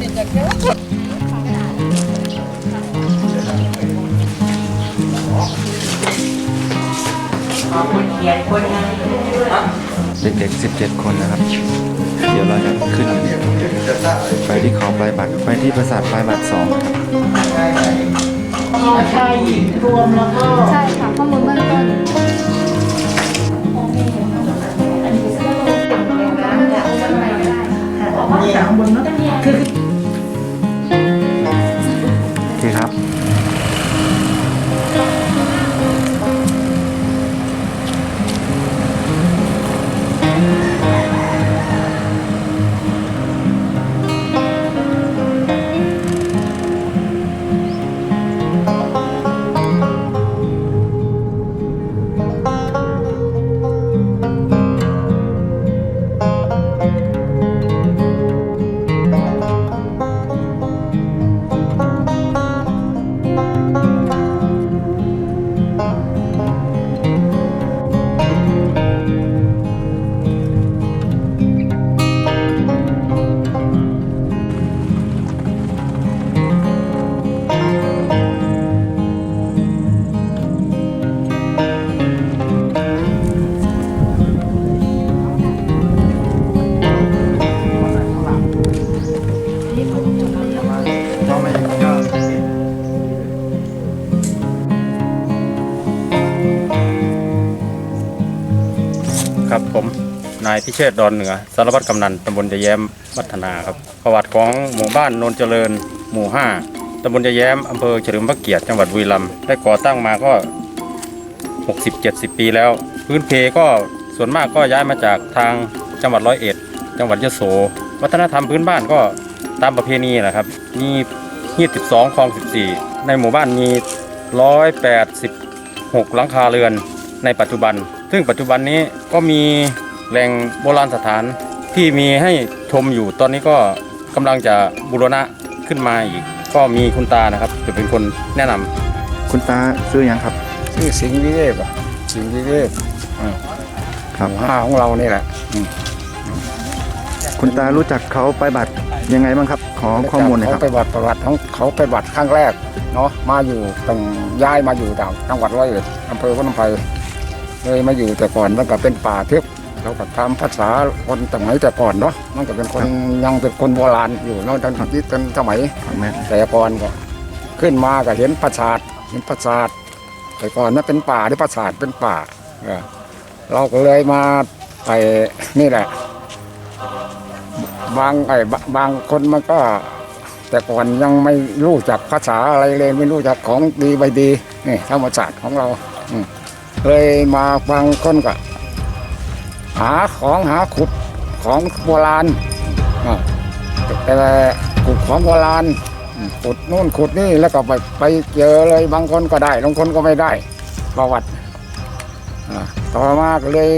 เด็กๆ 17 คนนะครับ เดี๋ยวเราจะขึ้นไปที่เขาปลายบัตรไปที่ปราสาทปลายบัตรสองครับชายหญิงรวมแล้วก็ใช่ค่ะข้อมูลเบื้องต้นมีข้างบนเนาะคือายพิเชษดอนเหนือ สารวัตรกำนันตำบลจะแย้มวัฒนาครับ ประวัติของหมู่บ้านโนนเจริญ หมู่ 5ตำบลจะแย้มอำเภอเฉลิมพระเกียรติจังหวัดบุรีรัมย์ได้ก่อตั้งมาก็ 60-70 ปีแล้ว พื้นเพก็ส่วนมากก็ย้ายมาจากทางจังหวัดร้อยเอ็ด จังหวัดยะโส วัฒนธรรมพื้นบ้านก็ตามประเพณีแหละครับ มีฮีด12คลอง14ในหมู่บ้านมี186หลังคาเรือนในปัจจุบัน ซึ่งปัจจุบันนี้ก็มี แหล่งโบราณสถานที่มีให้ชมอยู่ตอนนี้ก็กำลังจะบูรณะขึ้นมาอีก ก็มีคุณตานะครับ จะเป็นคนแนะนำคุณตาซื้อยังครับชื่อสิงห์วิเวกอะสิงห์วิเวกครับหมู่ห้าของเรานี่แหละคุณตารู้จักเขาปลายบัตรยังไงบ้างครับ ขอข้อมูลหน่อยคเขารับไปบัตรประวัติของเขาไปบัตรครั้งแรกเนาะมาอยู่ต้องย้ายมาอยู่ต่างจังหวัดร้อยเอ็ดอำเภอพนมไพรเลยมาอยู่แต่ก่อนมันก็เป็นป่าทึบ เราก็ทำภาษาคนสมัยแต่ก่อนเนาะมันก็เป็นคนยังเป็นคนโบราณอยู่เนาะตอนที่ตอนสมัยแม่แต่ก่อนก็ขึ้นมาก็เห็นปราสาทเห็นปราสาทแต่ก่อนนั้นเป็นป่าที่ปราสาทเป็นป่าเออเราก็เลยมาไปนี่แหละ บางไอ้บะบางคนมันก็ แต่ก่อนยังไม่รู้จักภาษาอะไรเลย ไม่รู้จักของดีใบดีนี่ธรรมศาสตร์ของเราอืมเลยมาบางคนก็ หาของหาขุดของโบราณอ่าแต่ขุดของโบราณขุดนู่นขุดนี่แล้วก็ไปไปเจอเลยบางคนก็ได้บางคนก็ไม่ได้ ประวัติอ่าต่อมาเลย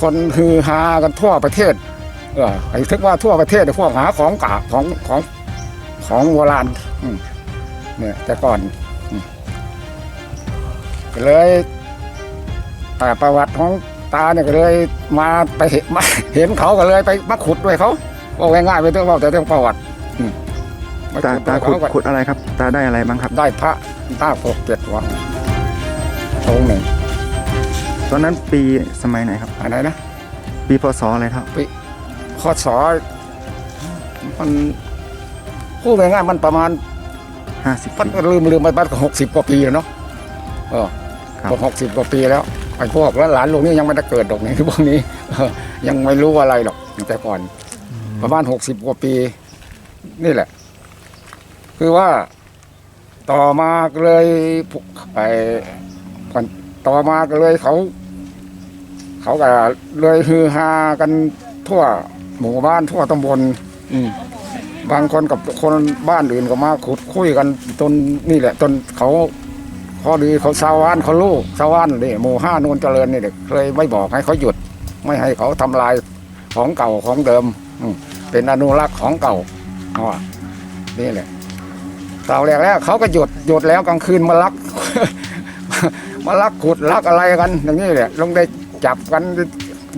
คนฮือฮากันทั่วประเทศเออไอ้ถึงว่าทั่วประเทศพวกหาของกาของของของโบราณอืมเนี่ยแต่ก่อนอืมเลยอ่ประวัติของ ตาเนี่ยก็เลยมาไปเห็นมาเห็นเขาก็เลยไปมาขุดด้วยเขาว่าง่ายๆไปเรื่องว่าแต่เรื่องประวัติอืมมตาตาขุดเขก็ขุดอะไรครับ ตาได้อะไรบ้างครับ ได้พระตาปกเจ็ดวังองค์หนึ่งตอนนั้นปีสมัยไหนครับอะไรนะ ปีพศอะไรครับข้อสอมันพูดง่ายๆมันประมาณ50มันปีก็ลืมลืมไปบ้านก็หกสิบกว่าปีแล้วเนาะเออครับหกสิบกว่าปีแล้ว ไอ้พวกแล้วหลานลูกนี่ยังไม่ได้เกิดดอกนี่พวกนี้เออยังไม่รู้อะไรหรอกแต่ก่อน ประมาณหกสิบกว่าปี นี่แหละ คือว่าต่อมาก็เลยไอ้ก่อนต่อมาก็เลยเขา เขาก็เลยฮือฮากันทั่วหมู่บ้านทั่วตำบลอืมบางคนกับคนบ้านอื่นก็มาขุดคุยกันจนนี่แหละจนเขา พอดีเขาชาวานเขาลูกชาวานนี่หมู่ห้านูนเจริญนี่เด็กเคยไม่บอกให้เขาหยุด ไม่ให้เขาทำลายของเก่าของเดิมเป็นอนุรักษ์ของเก่าอ๋อนี่แหละตอนแรกๆเขาก็หยุดหยุดแล้วกลางคืนมาลัก มาลักขุดลักอะไรกัน อย่างนี้แหละลงได้จับกัน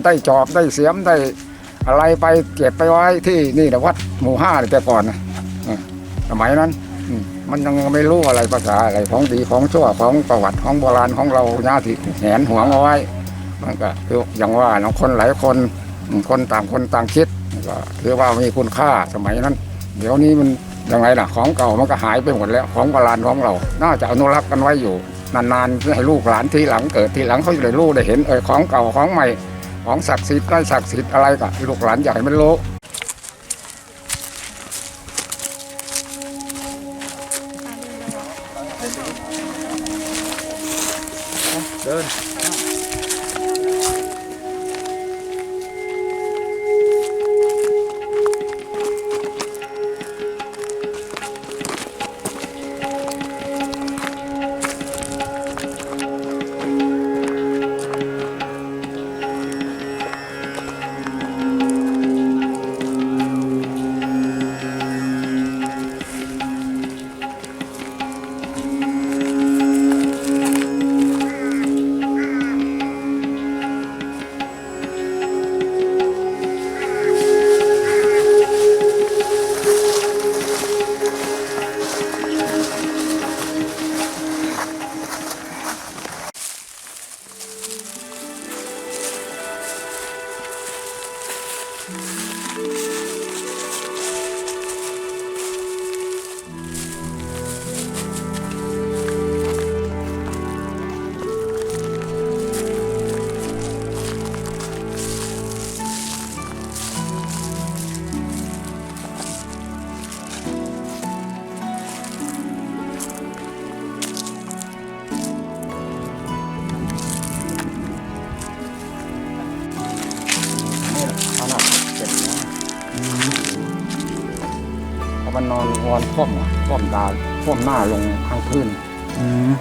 ได้จอบได้เสียมได้อะไรไปเก็บไปไว้ที่นี่นะวัดหมู่ห้าแต่ก่อนนะสมัยนั้น มันยังไม่รู้อะไรภาษาอะไรของดีของชั่วของประวัติของโบราณของเราญาติแหนหวงเอาไว้ มันก็คืออย่างว่าเนาะคนหลายคนคนต่างคนต่างคิดก็ถือว่ามีคุณค่าสมัยนั้น เดี๋ยวนี้มันยังไงล่ะของเก่ามันก็หายไปหมดแล้วของโบราณของเรา น่าจะอนุรักษ์กันไว้อยู่ นานๆให้ลูกหลานที่หลังเกิดที่หลังเขาจะได้รู้ได้เห็นเออของเก่าของใหม่ของศักดิ์สิทธิ์ใกล้ศักดิ์สิทธิ์อะไรก็ลูกหลานอยากให้มันรู้ วอนคว่ำอะคว่ำตาคว่ำหน้าลงข้างพื้นอืม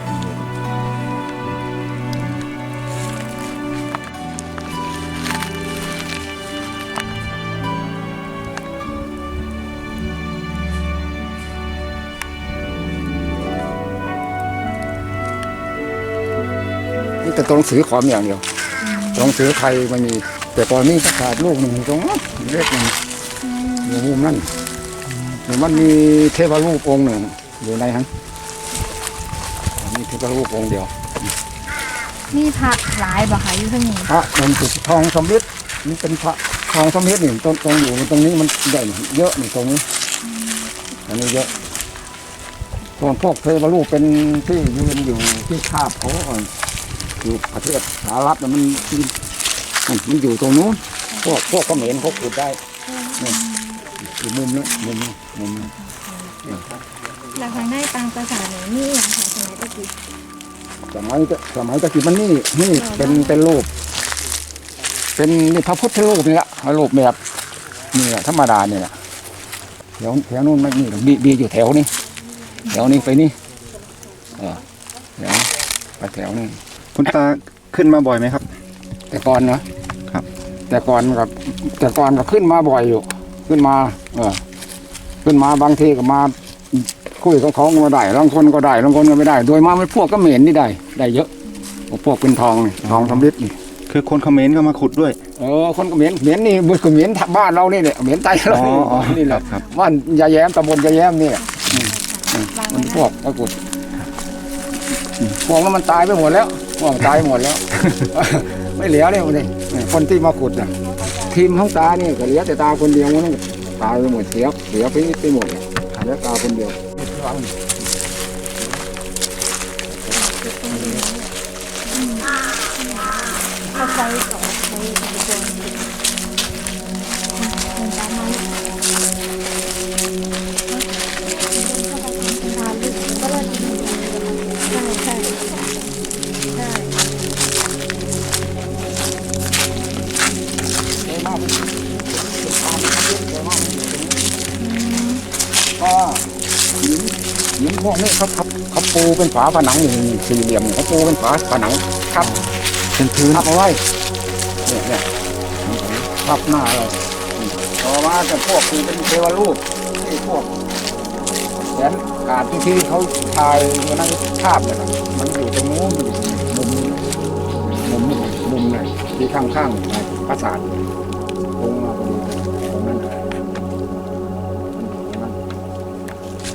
นี่แต่ตัวหนังสือขอมอย่างเดียวตัวหนังสือไทยมันมี แต่ก่อนนี้ก็ขาดลูกหนึ่งตรงนั้นเล็กหนึ่งอยู่มุมนั่น หรือมันมีเทวรูปองค์หนึ่งอยู่ในนั้นมีเทวรูปองค์เดียวมีพระหลายบ่คะอยู่ข้างนี้พระมันจุดทองสมฤทธิ์นี่เป็นพระทองสมฤทธิ์นี่ตรงตรงอยู่ตรงนี้มันใหญ่เยอะนี่ตรงนี้อันนี้เยอะส่วนพวกเทวรูปเป็นที่ยืนอยู่ที่คาบเขาก่อนอยู่ประเทศสหรัฐน่ะมันมันมันอยู่ตรงนู้นพวกพวกเขมรเขาขุดได้นี่ อยู่มุมนั้นมุมนี้มุมนี้แล้วทางได้ตังภาษาหนูนี่อย่างค่ะสมัยตะกี้สมัยก็สมัยตะกี้มันนี่นี่เป็นเป็นรูป เป็นนี่พระพุทธรูปนี่แหละรูปแบบนี่แหละธรรมดานี่แหละแถวแถวนู้นไม่นี่หรอกบีบีอยู่แถวนี้แถวนี้ไปนี่เออแถวไปแถวนี้คุณตาขึ้นมาบ่อยไหมครับ แต่ก่อนนะครับ แต่ก่อนกับแต่ก่อนก็ขึ้นมาบ่อยอยู่ ขึ้นมา เออ ขึ้นมาบางทีก็มาคุยกับเขาก็มาได้บางคนก็ได้บางคนก็ไม่ได้ โดยมากไม่พวกก็เหม็นนี่ได้ ได้เยอะพวกเป็นทองนี่ทองสำริดนี่คือคนเขมรก็มาขุดด้วย เออ คนก็เหม็นเหม็นนี่บุญก็เหม็นบ้านเรานี่แหละเหม็นไตเราอ๋ออ๋อนี่แหละครับบ้านยายแย้มตำบลยายแย้มนี่แหละอืมอืมวางมันไว้พวกตะกรุดอืมพวกนั้นมันตายไปหมดแล้วพวกตายหมดแล้ว ไม่เหลือเลยนี่คนที่มาขุดน่ะ ทีมของตาเนี่ยก็เหลือแต่ตาคนเดียวมันตายไปหมดเสียเสียไปไปหมดเลยเหลือตาคนเดียวเอ พวกนี้เขาเขาเขาปูเป็นฝาผนังอย่างนี้สี่เหลี่ยมเขาปูเป็นฝาผนังทับเป็นพื้นทับเอาไว้เนี่ยเนี่ยทับหน้าเราต่อมาจะพวกคือเป็นเทวรูปที่พวกแขนขาดที่ที่เขาทายวันนั้นภาพเนี่ยนะมันอยู่ตรงนู้นอยู่มุมนี้มุมนี้มุมไหนที่ข้างข้างๆปราสาทตรงมาตรงนี้ตรงนั้นตร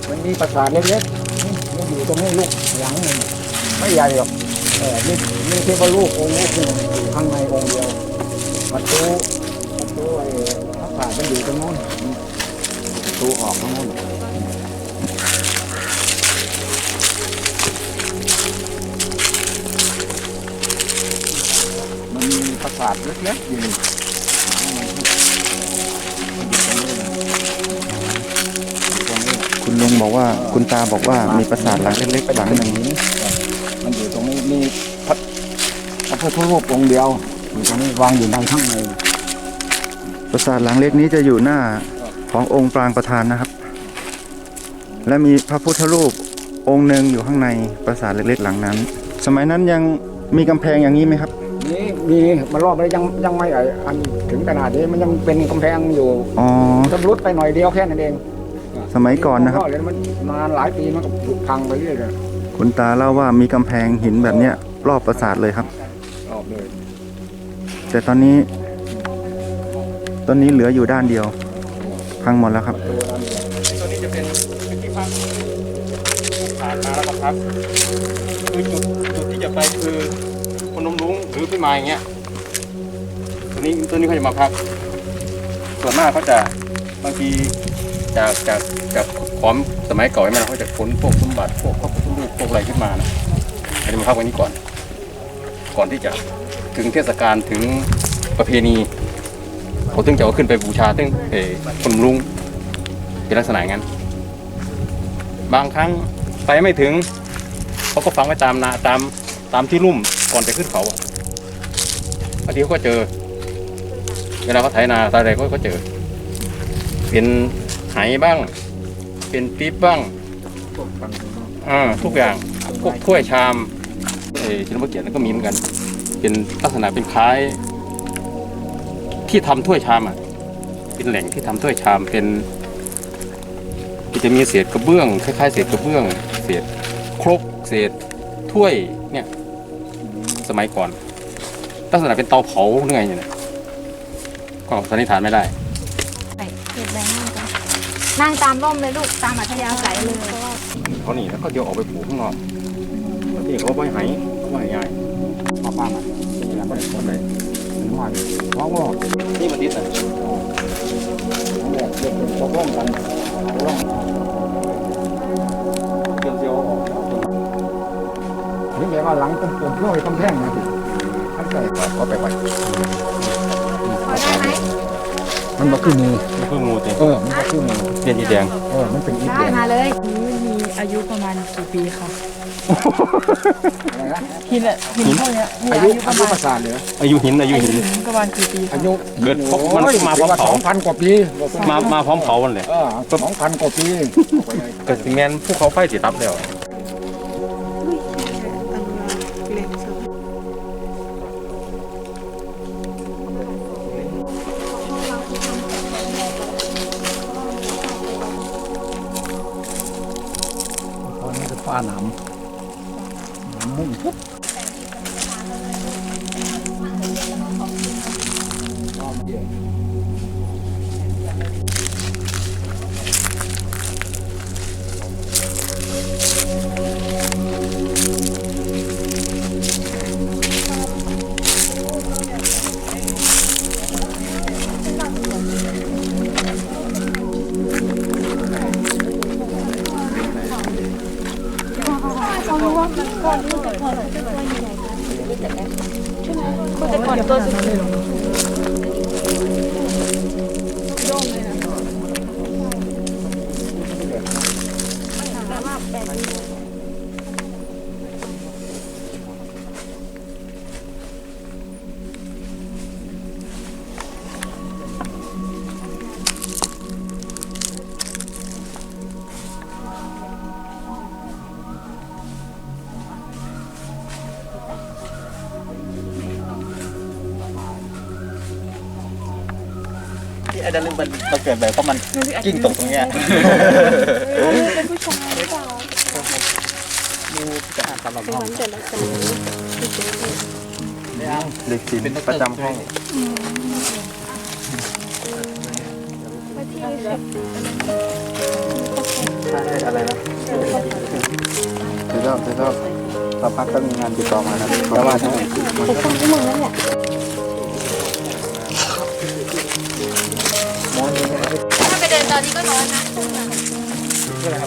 งนั้นมีปราสาทเล็กๆ นี่นี่อยู่ตรงนี้ลูกหลังหนึ่งไม่ใหญ่หรอกเออนี่นี่ที่ว่าลูกองค์ลูกนี่อยู่ข้างในองค์เดียวประตูประตูไอ้ปราสามันอยู่ตรงโน้นประตูออกตรงโน้นมันมีปราสาทเล็กๆอยู่ บอกว่าคุณตาบอกว่ามีปราสาทหลังเล็กๆหลังหนึ่งมันอยู่ตรงนี้มีพระพระพุทธรูปองค์เดียวอยู่ตรงนี้วางอยู่ในข้างในปราสาทหลังเล็กนี้จะอยู่หน้าขององค์ปรางประธานนะครับ และมีพระพุทธรูปองค์หนึ่งอยู่ข้างในปราสาทเล็กๆหลังนั้น สมัยนั้นยังมีกำแพงอย่างนี้ไหมครับนี่มีมารอบแล้วยังยังไม่ไอ้อันถึงขนาดนี้มันยังเป็นกำแพงอยู่อ๋อชำรุดไปหน่อยเดียวแค่นั้นเอง สมัยก่อนนะครับก็เลยมันนานหลายปีมันก็ผุพังไปเรื่อยเลยคุณตาเล่าว่ามีกำแพงหินแบบเนี้ย รอบปราสาทเลยครับ รอบเลยแต่ตอนนี้ ตอนนี้เหลืออยู่ด้านเดียว พังหมดแล้วครับ ตัวนี้จะเป็นเป็นที่พักผ่านมาแล้วก็พักคือจุดจุดที่จะไปคือคนนมรุ้งหรือพี่ไม้อย่างเงี้ยตัวนี้ตัวนี้เขาจะมาพัก ส่วนมากเขาจะบางที จากจากจากความสมัยเก่าใช่ไหมเขาจะขนพวกสมบัติพวกพระพุทธรูปพวกอะไรขึ้นมานะเขาจะมาพักไว้นี้ก่อน ก่อนที่จะถึงเทศกาลถึงประเพณีเขาถึงจะเอาขึ้นไปบูชาตึงเอคนรุ้งเป็นลักษณะงั้น บางครั้งไปไม่ถึงเขาก็ฟังไว้ตามนาตามตามที่ลุ่มก่อนจะขึ้นเขาอะบางทีเขาก็เจอ เวลาเขาไถนาตาอะไรก็เจอ เป็น ไหบ้าง เป็นปิ๊บบ้างอ่าทุกอย่างพวกถ้วยชามเออชินบัเกียรตินั่นก็มีเหมือนกัน เป็นลักษณะเป็นคล้าย ที่ทำถ้วยชามอะ เป็นแหล่งที่ทำถ้วยชามเป็นจะมีเศษกระเบื้องคล้ายๆเศษกระเบื้อง เศษครกเศษถ้วยเนี่ย สมัยก่อน ลักษณะเป็นเตาเผาเนื่อยเนี่ยก็สันนิษฐานไม่ได้เก็บแบงค์นั่งจ้ะ นั่งตามร่มเลยลูกตามอัธยาศัยเลยเขาหนีแล้วก็เดี๋ยวออกไปปลูกข้างนอกแล้วที่เขาไปไหเขาไปใหญ่มาป้ามันเป็นยังไงคนไหนมันว่าท้องรอบนี่มันติดอะท้องแรกเด็กตกลงกันตกลงเดียวเดียวนี่แปลว่าหลังเป็นเป็นร้อยกำแพงนะพี่ท่านใส่ก็ไปไปพอได้ไหม มันบ่คือมือนี่คืองูจริงเออ มันบ่คือมือเรียนอีแดงเออ มันเป็นอีกได้แบบมาเลยนี่มีอายุประมาณกี่ปีคะอะไรนะหินอะหินพวกเนี้ยมีอาอายุยุปอาระยุมาณประสาทเหรออายุหินอายุอายุหิน หินประมาณกี่ปีคะอายุเกิดพบมันมาพร้อมเขาสองพันกว่าปีมามาพร้อมเขาวันเลยเออสองพันกว่าปี เกิดสิแมนภูเขาไฟติดตับแล้ว ตอนนี้ เป็นฟ้าหนามหน ไอ้ด้านนึงมันมันเกิดแบบเพราะมันกิ้งตกตรงเนี้ยเป็นผู้ชายหรือเปล่าดูจะอ่านสำหรับเป็นห้องวันเกิดแล้วกันเลขสิบประจำห้องมาที่อะไรนะเดี๋ยวเดี๋ยวเราพักก็มีงานติดต่อมานะเพราะว่าทั้งหมดมันก็ ตอนนี้ก็ร้อนนะนี่แหค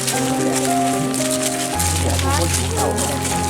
รับ